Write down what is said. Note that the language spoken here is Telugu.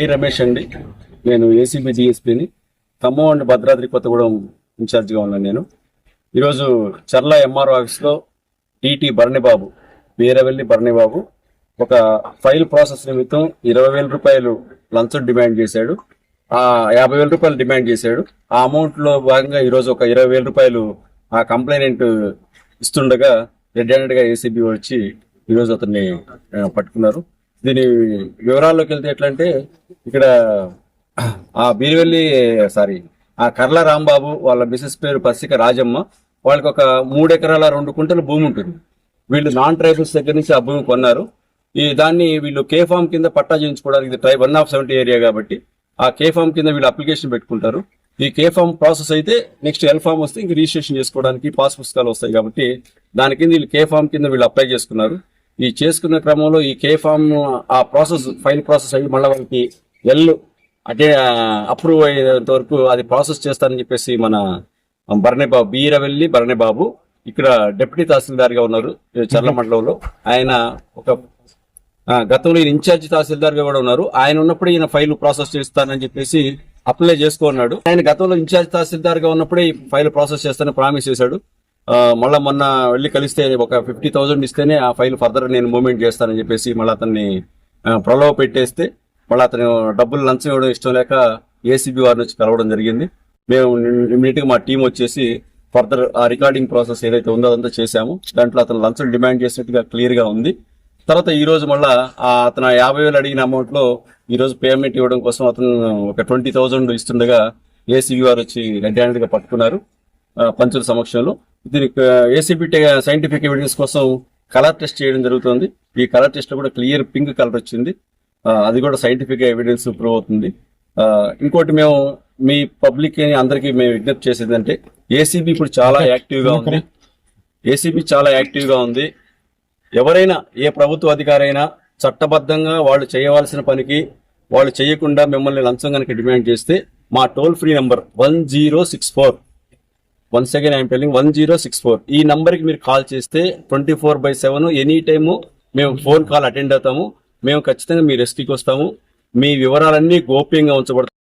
ఐ రమేష్ అండి నేను ఏసీబీ డిఎస్పీని ఖమ్మం అండ్ భద్రాద్రి కొత్తగూడెం ఇన్ఛార్జిగా ఉన్నాను నేను. ఈరోజు చర్ల ఎంఆర్ఓ ఆఫీస్లో టీటీ భరణిబాబు వీరవెల్లి భరణిబాబు ఒక ఫైల్ ప్రాసెస్ నిమిత్తం ఇరవై వేల రూపాయలు లంచం డిమాండ్ చేశాడు. ఆ యాభై వేల రూపాయలు డిమాండ్ చేశాడు. ఆ అమౌంట్లో భాగంగా ఈరోజు ఒక ఇరవై వేల రూపాయలు ఆ కంప్లైనెంట్ ఇస్తుండగా రెడ్ హ్యాండెడ్గా ఏసీబీ వచ్చి ఈరోజు అతన్ని పట్టుకున్నారు. దీని వివరాల్లోకి వెళ్తే ఎట్లా అంటే ఇక్కడ ఆ బీరువెల్లి సారీ ఆ కర్ల రాంబాబు వాళ్ళ మిసెస్ పేరు పసిక రాజమ్మ వాళ్ళకి ఒక మూడు ఎకరాల రెండు కుంటల భూమి ఉంటుంది. వీళ్ళు నాన్ ట్రైబల్స్ దగ్గర నుంచి ఆ భూమి కొన్నారు. ఈ దాన్ని వీళ్ళు కే ఫామ్ కింద పట్టా చేయించుకోవడానికి ఇది tribe one of seventy area కాబట్టి ఆ కే ఫామ్ కింద వీళ్ళు అప్లికేషన్ పెట్టుకుంటారు. ఈ కే ఫామ్ ప్రాసెస్ అయితే నెక్స్ట్ ఎల్ ఫామ్ వస్తే ఇంక రిజిస్ట్రేషన్ చేసుకోవడానికి పాస్ పుస్తకాలు వస్తాయి కాబట్టి దాని కింద వీళ్ళు కే ఫామ్ కింద వీళ్ళు అప్లై చేసుకున్నారు. ఈ చేసుకున్న క్రమంలో ఈ కే ఫామ్ ఆ ప్రాసెస్ ఫైల్ ప్రాసెస్ అయ్యి మళ్ళీ వాళ్ళకి ఎల్ అంటే అప్రూవ్ అయ్యేంత వరకు అది ప్రాసెస్ చేస్తారని చెప్పేసి మన భరణిబాబు బీరవెల్లి భరణిబాబు ఇక్కడ డిప్యూటీ తహసీల్దార్గా ఉన్నారు చర్ల మండలంలో. ఆయన ఒక గతంలో ఈయన ఇన్ఛార్జ్ తహసీల్దార్గా కూడా ఉన్నారు. ఆయన ఉన్నప్పుడు ఈయన ఫైల్ ప్రాసెస్ చేస్తానని చెప్పేసి అప్లై చేసుకున్నాడు. ఆయన గతంలో ఇన్ఛార్జ్ తహసీల్దార్గా ఉన్నప్పుడే ఈ ఫైల్ ప్రాసెస్ చేస్తానని ప్రామిస్ చేశాడు. మళ్ళీ మొన్న వెళ్ళి కలిస్తే ఒక ఫిఫ్టీ థౌసండ్ ఇస్తేనే ఆ ఫైల్ ఫర్దర్ నేను మూమెంట్ చేస్తానని చెప్పేసి మళ్ళీ అతన్ని ప్రలోభ పెట్టేస్తే మళ్ళీ అతను డబ్బులు లంచం ఇవ్వడం ఇష్టం లేక ఏసీబీ వారిని వచ్చి కలవడం జరిగింది. మేము ఇమీడియట్గా మా టీం వచ్చేసి ఫర్దర్ ఆ రికార్డింగ్ ప్రాసెస్ ఏదైతే ఉందో అదంతా చేశాము. దాంట్లో అతను లంచం డిమాండ్ చేసినట్టుగా క్లియర్గా ఉంది. తర్వాత ఈ రోజు మళ్ళా అతను యాభై వేలు అడిగిన అమౌంట్లో ఈరోజు పేమెంట్ ఇవ్వడం కోసం అతను ఒక ట్వంటీ థౌజండ్ ఇస్తుండగా ఏసీబీ వారు వచ్చి రెడ్ హ్యాండ్గా పట్టుకున్నారు పంచుల సమక్షంలో. దీనికి ఏసీబీ సైంటిఫిక్ ఎవిడెన్స్ కోసం కలర్ టెస్ట్ చేయడం జరుగుతుంది. ఈ కలర్ టెస్ట్లో కూడా క్లియర్ పింక్ కలర్ వచ్చింది. అది కూడా సైంటిఫిక్ ఎవిడెన్స్ ప్రూవ్ అవుతుంది. ఇంకోటి మేము మీ పబ్లిక్ అందరికీ మేము విజ్ఞప్తి చేసేది అంటే ఏసీబీ ఇప్పుడు చాలా యాక్టివ్గా ఉంది. ఏసీబీ చాలా యాక్టివ్గా ఉంది. ఎవరైనా ఏ ప్రభుత్వ అధికారి అయినా చట్టబద్ధంగా వాళ్ళు చేయవలసిన పనికి వాళ్ళు చేయకుండా మిమ్మల్ని లంచం కనుక డిమాండ్ చేస్తే మా toll free number one zero six four one second I'm telling one zero six four ఈ నంబర్కి మీరు కాల్ చేస్తే twenty four by seven any time మేము ఫోన్ కాల్ అటెండ్ అవుతాము. మేము ఖచ్చితంగా మీ రెస్క్యూకి వస్తాము. మీ వివరాలన్నీ గోప్యంగా ఉంచబడతాయి